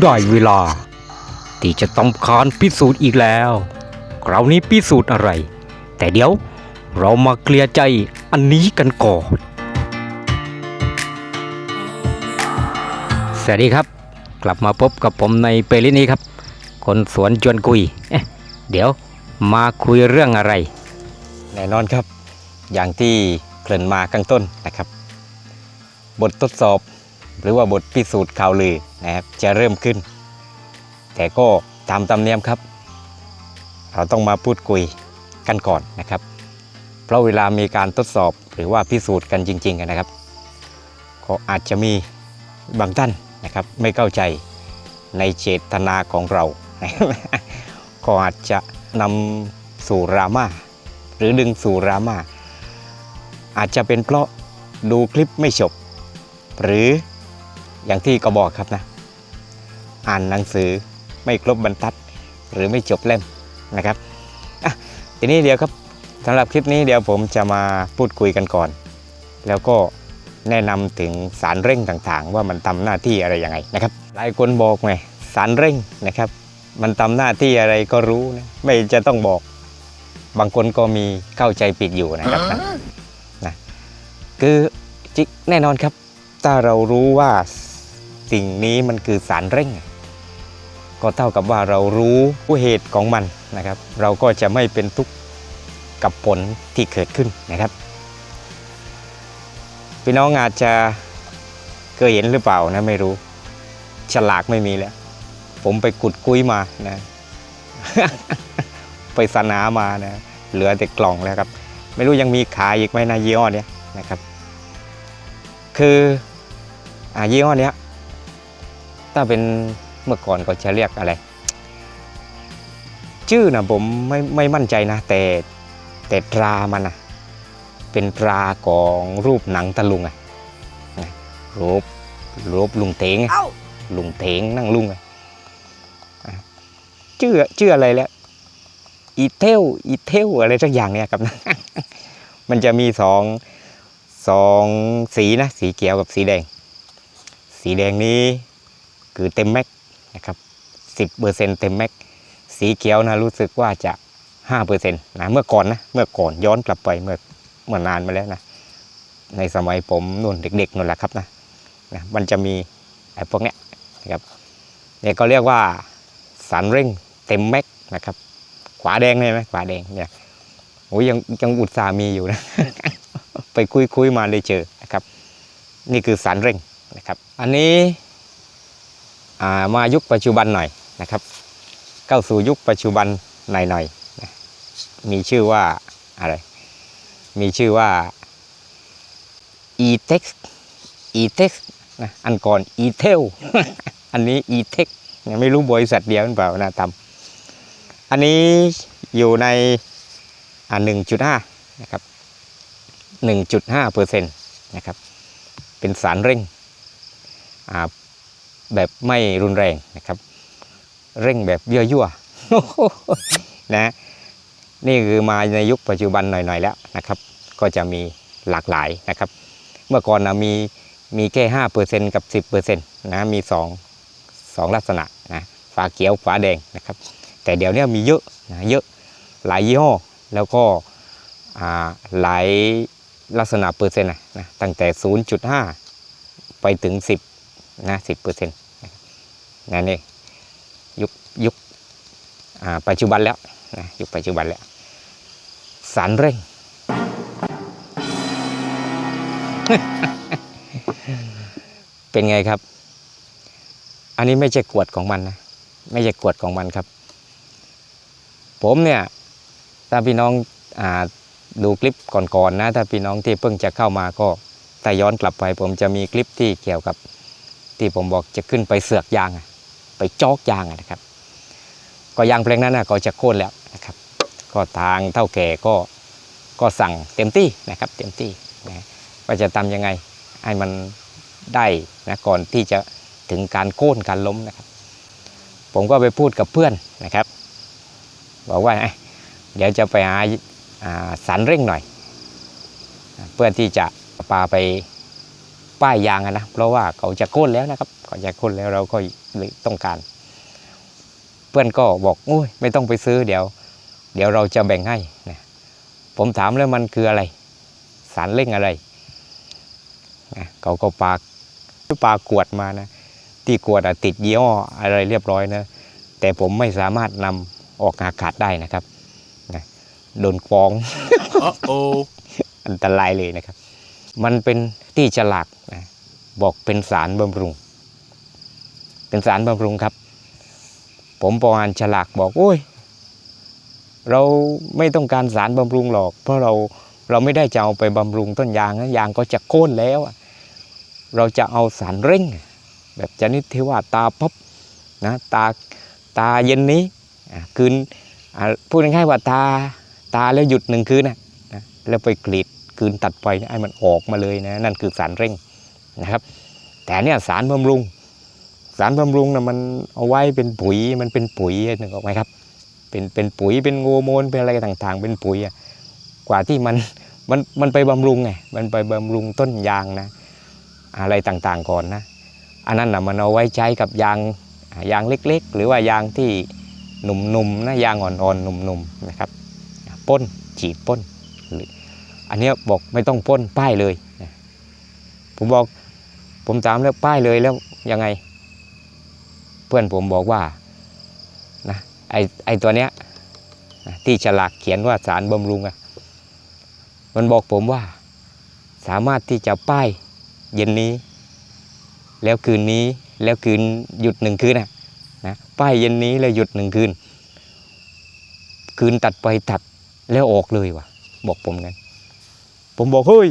ได้เวลา ที่จะต้องการพิสูจน์อีกแล้วคราวนี้พิสูจน์อะไร แต่เดี๋ยวเรามาเคลียร์ใจอันนี้กันก่อน สวัสดีครับ กลับมาพบกับผมในเปลินี้ครับ คนสวนชวนคุยเเดี๋ยวมาคุยเรื่องอะไร แน่นอนครับ อย่างที่เกริ่นมาข้างต้นนะครับ บททดสอบ หรือว่าบทพิสูจน์ข่าวลือนะครับจะเริ่มขึ้น แต่ก็ตามตำเนียมครับ เราต้องมาพูดคุยกันก่อนนะครับ เพราะเวลามีการทดสอบหรือว่าพิสูจน์กันจริงๆนะครับ ก็อาจจะมีบางท่านนะครับ ไม่เข้าใจในเจตนาของเรา ก็อาจจะนำสู่รามาหรือดึงสู่รามาอาจจะเป็นเพราะดูคลิปไม่จบหรือ อย่างที่ก็บอกครับนะ อ่านหนังสือไม่ครบบรรทัด หรือไม่จบเล่มนะครับอะทีนี้เดี๋ยวครับสำหรับคลิปนี้เดี๋ยวผมจะมาพูดคุยกันก่อน แล้วก็แนะนำถึงสารเร่งต่างๆ ว่ามันทำหน้าที่อะไรยังไงนะครับ หลายคนบอกไงสารเร่งนะครับ มันทำหน้าที่อะไรก็รู้นะไม่จะต้องบอก บางคนก็มีเข้าใจผิดอยู่นะครับนะนะคือจิแน่นอนครับ ถ้าเรารู้ว่า สิ่งนี้มันคือสารเร่ง ก็เท่ากับว่าเรารู้ผู้เหตุของมันนะครับ เราก็จะไม่เป็นทุกข์กับผลที่เกิดขึ้นนะครับ พี่น้องอาจจะเคยเห็นหรือเปล่านะไม่รู้ ฉลากไม่มีแล้ว ผมไปขุดกุ้ยมานะ ไปสนามานะเหลือแต่กล่องแล้วครับ ไม่รู้ยังมีขายอีกไหมนะยี่ห้อเนี้ยนะครับ คืออ่ายี่ห้อเนี้ย ถ้าเป็นเมื่อก่อนก็จะเรียกอะไร ชื่อนะผมไม่ไม่มั่นใจนะ แต่แต่ตรามันนะเป็นตราของรูปหนังตะลุงอะนะรูปรูปลุงเถงอะลุงเถงนั่งลุงอะอะชื่อชื่ออะไรแล้วอีเทลอีเทลอะไรสักอย่างเนี่ยครับนะมันจะมีสองสองสีนะ สีเขียวกับสีแดง สีแดงนี้ คือเต็มแม็กนะครับสิบเปอร์เซ็นเต็มแม็กสีเขียวนะรู้สึกว่าจะห้าเปอร์เซ็นต์นะเมื่อก่อนนะเมื่อก่อนย้อนกลับไปเมื่อเมื่อนานมาแล้วนะในสมัยผมนู่นเด็กๆนู่นแหละครับนะนะมันจะมีไอ้พวกเนี้ยนะครับเนี่ยก็เรียกว่าสารเร่งเต็มแม็กนะครับ ขวาแดงเลยไหมขวาแดงเนี่ยโอ้ยยังยังอุตส่ามีอยู่นะ ไปคุยคุยมาเลยเจอนะครับ นี่คือสารเร่งนะครับ อันนี้ มายุคปัจจุบันหน่อยนะครับ เข้าสู่ยุคปัจจุบันหน่อยๆนะมีชื่อว่าอะไร มีชื่อว่า e-tex e-tex นะอันก่อน e-tel อันนี้ e-tex ยังไม่รู้บริษัทเดียวหรือเปล่านะทำอันนี้อยู่ในอ่าหนึ่งจุดห้านะครับหนึ่งจุดห้าเปอร์เซ็นต์นะครับ เป็นสารเร่งอ่า แบบไม่รุนแรงนะครับ เร่งแบบยั่วยั่วๆนะนี่คือมาในยุคปัจจุบันหน่อยๆแล้วนะครับ ก็จะมีหลากหลายนะครับ เมื่อก่อนนะมีมีแค่ห้าเปอร์เซ็นกับสิบเปอร์เซ็นต์นะมีสองสองลักษณะนะฝาเขียวฝาแดงนะครับ แต่เดี๋ยวนี้มีเยอะนะเยอะหลายยี่ห้อแล้วก็หลายลักษณะเปอร์เซ็นต์นะตั้งแต่ 0.5 ไปถึง 10นะสิบเปอร์เซ็นต์ นั่นเองยุคยุคปัจจุบันแล้วนะยุคปัจจุบันแล้ว สารเร่ง เป็นไงครับ อันนี้ไม่ใช่ขวดของมันนะไม่ใช่ขวดของมันครับ ผมเนี่ยถ้าพี่น้องอดูคลิปก่อนๆนะถ้าพี่น้องที่เพิ่งจะเข้ามาก็ถ้าย้อนกลับไป ผมจะมีคลิปที่เกี่ยวกับ ที่ผมบอกจะขึ้นไปเสือกยางอะ ไปจอกยางนะครับ ก็ยางเพลงนั้นนะก็จะโค่นแล้วนะครับ ก็ทางเท่าแก่ก็ก็สั่งเต็มที่นะครับ เต็มที่นะว่าจะทำยังไงให้มันได้นะก่อนที่จะถึงการโค่นการล้มนะครับ ผมก็ไปพูดกับเพื่อนนะครับ บอกว่าเอ้เดี๋ยวจะไปหาอ่าสารเร่งหน่อย เพื่อที่จะปาไป ป้ายยางอะนะเพราะว่าเขาจะโค่นแล้วนะครับเขาจะข้นแล้วเราก็เลยต้องการ เพื่อนก็บอกโอ้ยไม่ต้องไปซื้อเดี๋ยว เดี๋ยวเราจะแบ่งให้นะผมถามแล้วมันคืออะไร สารเร่งอะไรนะเขาก็ปากปากกวดมานะ ที่กวดอะติดยี่ห้ออะไรเรียบร้อยนะแต่ผมไม่สามารถนำออกอากาศได้นะครับนะโดนฟ้อง Uh-oh. อันตรายเลยนะครับ มันเป็นที่ฉลากบอกเป็นสารบำรุง เป็นสารบำรุงครับ ผมประมาณฉลากบอกโอ้ย เราไม่ต้องการสารบำรุงหรอก เพราะเราเราไม่ได้จะเอาไปบำรุงต้นยางนะยางก็จะโค่นแล้ว เราจะเอาสารเร่ง แบบชนิดที่ว่าตาพบนะตาตาเย็นนี้คืนพูดง่ายๆว่าตาตาแล้วหยุดหนึ่งคืนนะแล้วไปกรีด คืนตัดไปนะให้มันออกมาเลยนะนั่นคือสารเร่งนะครับ แต่เนี่ยสารบำรุง สารบำรุงนะมันเอาไว้เป็นปุ๋ยมันเป็นปุ๋ยนึกออกไหมครับ เป็นเป็นปุ๋ยเป็นโงโมนเป็นอะไรต่างๆ เป็นปุ๋ยอะกว่าที่มันมันมันไปบำรุงไงมันไปบำรุงต้นยางนะ อะไรต่างๆก่อนนะอันนั้นนะมันเอาไว้ใช้กับยางยางเล็กๆ หรือว่ายางที่หนุ่มๆนะยางอ่อนๆหนุ่มๆนะครับป้นฉีดป้นหรือ อันนี้บอกไม่ต้องป้นป้ายเลย ผมบอกผมถามแล้วป้ายเลยแล้วยังไง เพื่อนผมบอกว่านะไอไอตัวเนี้ยที่ฉลากเขียนว่าสารบำรุงอะมันบอกผมว่า สามารถที่จะป้ายเย็นนี้ แล้วคืนนี้แล้วคืนหยุดหนึ่งคืนนะนะป้ายเย็นนี้แล้วหยุดหนึ่งคืน คืนตัดไปตัดแล้วออกเลยว่ะ บอกผมงั้น ผมบอกเฮ้ย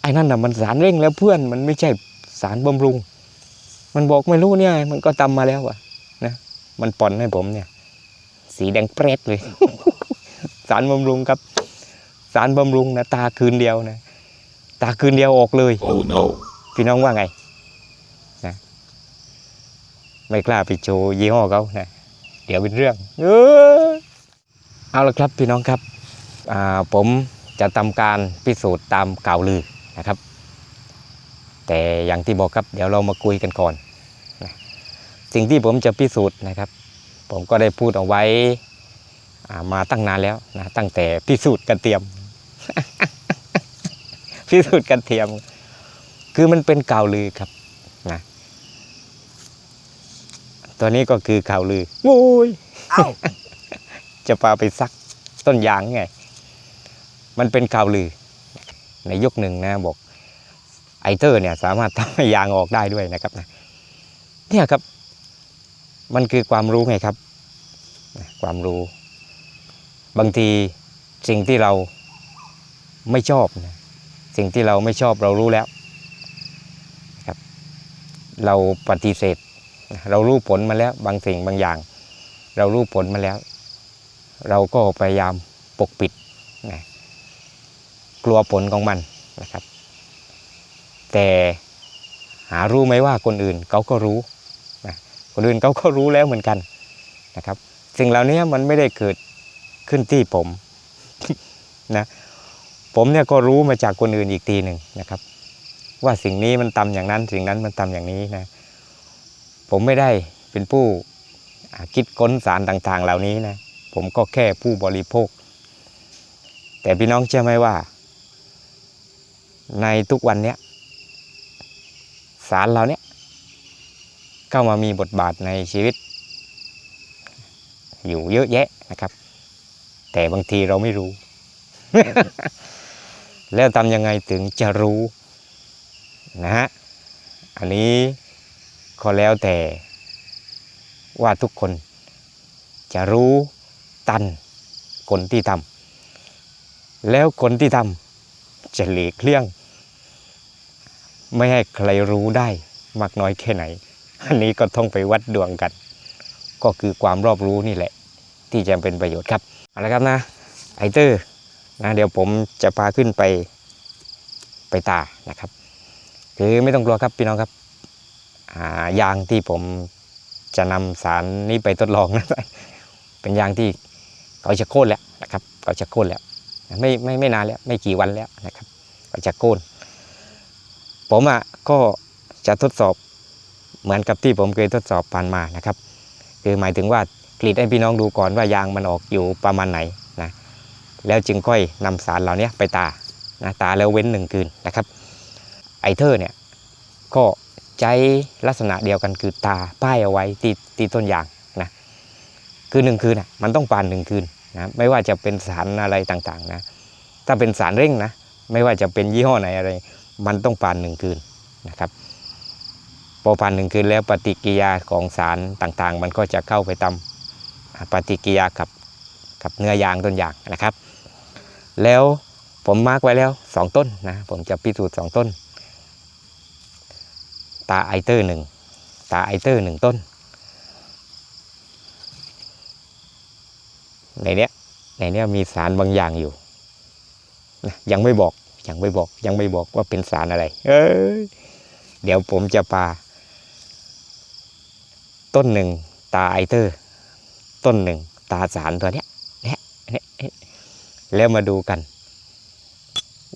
ไอ้นั่นน่ะมันสารเร่งแล้วเพื่อนมันไม่ใช่สารบำรุง มันบอกไม่รู้เนี่ย มันก็ตำมาแล้วอะนะมันปอนให้ผมเนี่ย สีแดงเปรตเลย สารบำรุงครับ สารบำรุงนะตาคืนเดียวนะตาคืนเดียวออกเลย Oh no. พี่น้องว่าไงนะไม่กล้าไปโชว์ยี่ห้อเขานะเดี๋ยวเป็นเรื่อง เออเอาละครับพี่น้องครับอ่า ผมจะทำการพิสูจน์ตามกล่าวลือนะครับ แต่อย่างที่บอกครับเดี๋ยวเรามาคุยกันก่อนนะสิ่งที่ผมจะพิสูจน์นะครับ ผมก็ได้พูดเอาไว้อ่ามาตั้งนานแล้วนะตั้งแต่พิสูจน์กันเตรียม พิสูจน์กันเทียม คือมันเป็นข่าวลือครับนะตัวนี้ก็คือข่าวลือโอ้ยจะพาไปซักต้นยางไง มันเป็นข่าวลือ ในยุคหนึ่งนะบอกไอเตอร์เนี่ยสามารถทำให้ยางออกได้ด้วยนะครับนะเนี่ยครับ มันคือความรู้ไงครับ ความรู้ บางทีสิ่งที่เราไม่ชอบนะสิ่งที่เราไม่ชอบเรารู้แล้วครับ เราปฏิเสธ เรารู้ผลมาแล้ว บางสิ่งบางอย่าง เรารู้ผลมาแล้ว เราก็พยายามปกปิดนะ กลัวผลของมันนะครับ แต่หารู้ไหมว่าคนอื่นเขาก็รู้นะคนอื่นเขาก็รู้แล้วเหมือนกันนะครับ สิ่งเหล่านี้มันไม่ได้เกิดขึ้นที่ผมนะผมเนี่ยก็รู้มาจากคนอื่นอีกทีหนึ่งนะครับ ว่าสิ่งนี้มันทำอย่างนั้น สิ่งนั้นมันทำอย่างนี้นะผมไม่ได้เป็นผู้คิดค้นสารต่างๆ เหล่านี้นะผมก็แค่ผู้บริโภค แต่พี่น้องเชื่อไหมว่า ในทุกวันเนี้ยสารเหล่าเนี้ยเข้ามามีบทบาทในชีวิต อยู่เยอะแยะนะครับ แต่บางทีเราไม่รู้ แล้วทำยังไงถึงจะรู้นะฮะอันนี้ก็แล้วแต่ว่าทุกคนจะรู้ตันคนที่ทำแล้วคนที่ทำ จะหลีกเลี่ยง ไม่ให้ใครรู้ได้มากน้อยแค่ไหน อันนี้ก็ต้องไปวัดดวงกัน ก็คือความรอบรู้นี่แหละ ที่จะเป็นประโยชน์ครับเอาละครับนะไอเตอร์นะเดี๋ยวผมจะพาขึ้นไปไปตานะครับคือไม่ต้องกลัวครับพี่น้องครับายางที่ผมจะนำสารนี้ไปทดลองนะเป็นยางที่เขาจะโค่นแล้วนะครับเขาจะโค่นแล้ว ไม่ไม่ไม่นานแล้วไม่กี่วันแล้วนะครับเขาจะโค่นผมอะก็จะทดสอบเหมือนกับที่ผมเคยทดสอบผ่านมานะครับ คือหมายถึงว่ากรีดให้พี่น้องดูก่อนว่ายางมันออกอยู่ประมาณไหนนะแล้วจึงค่อยนำสารเหล่านี้ไปตานะตาแล้วเว้นหนึ่งคืนนะครับไอเทอร์เนี่ยก็ใช้ลักษณะเดียวกันคือตาป้ายเอาไว้ที่ที่ต้นยางนะคือหนึ่งคืนน่ะมันต้องปานหนึ่งคืน นะไม่ว่าจะเป็นสารอะไรต่างๆนะถ้าเป็นสารเร่งนะไม่ว่าจะเป็นยี่ห้อไหนอะไร มันต้องปานหนึ่งคืนนะครับพอปานหนึ่งคืนแล้วปฏิกิริยาของสารต่างๆ มันก็จะเข้าไปตามปฏิกิริยากับกับเนื้อยางต้นยางนะครับ แล้วผมมาร์กไว้แล้วสองต้นนะผมจะพิสูจน์สองต้น ตาไอเตอร์หนึ่งตาไอเตอร์หนึ่งต้น ในเนี้ยในเนี้ยมีสารบางอย่างอยู่นะยังไม่บอกยังไม่บอกยังไม่บอกว่าเป็นสารอะไร เอ้ยเดี๋ยวผมจะปาต้นหนึ่งตาไอเตอร์ ต้นหนึ่งตาสารตัวเนี้ยเนี่ยเนี่ยเนี่ยแล้วมาดูกัน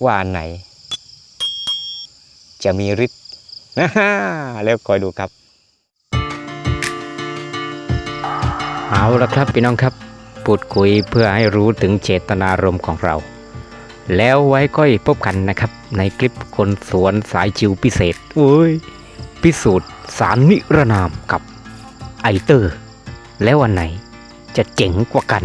ว่าอันไหน จะมีฤทธิ์นะฮะแล้วคอยดูครับ เอาละครับพี่น้องครับ พูดคุยเพื่อให้รู้ถึงเจตนารมณ์ของเรา แล้วไว้ก็พบกันนะครับ ในคลิปคนสวนสายจิวพิเศษอุ้ยพิสูจน์สารนิรนามกับไอเตอร์ แล้ววันไหนจะเจ๋งกว่ากัน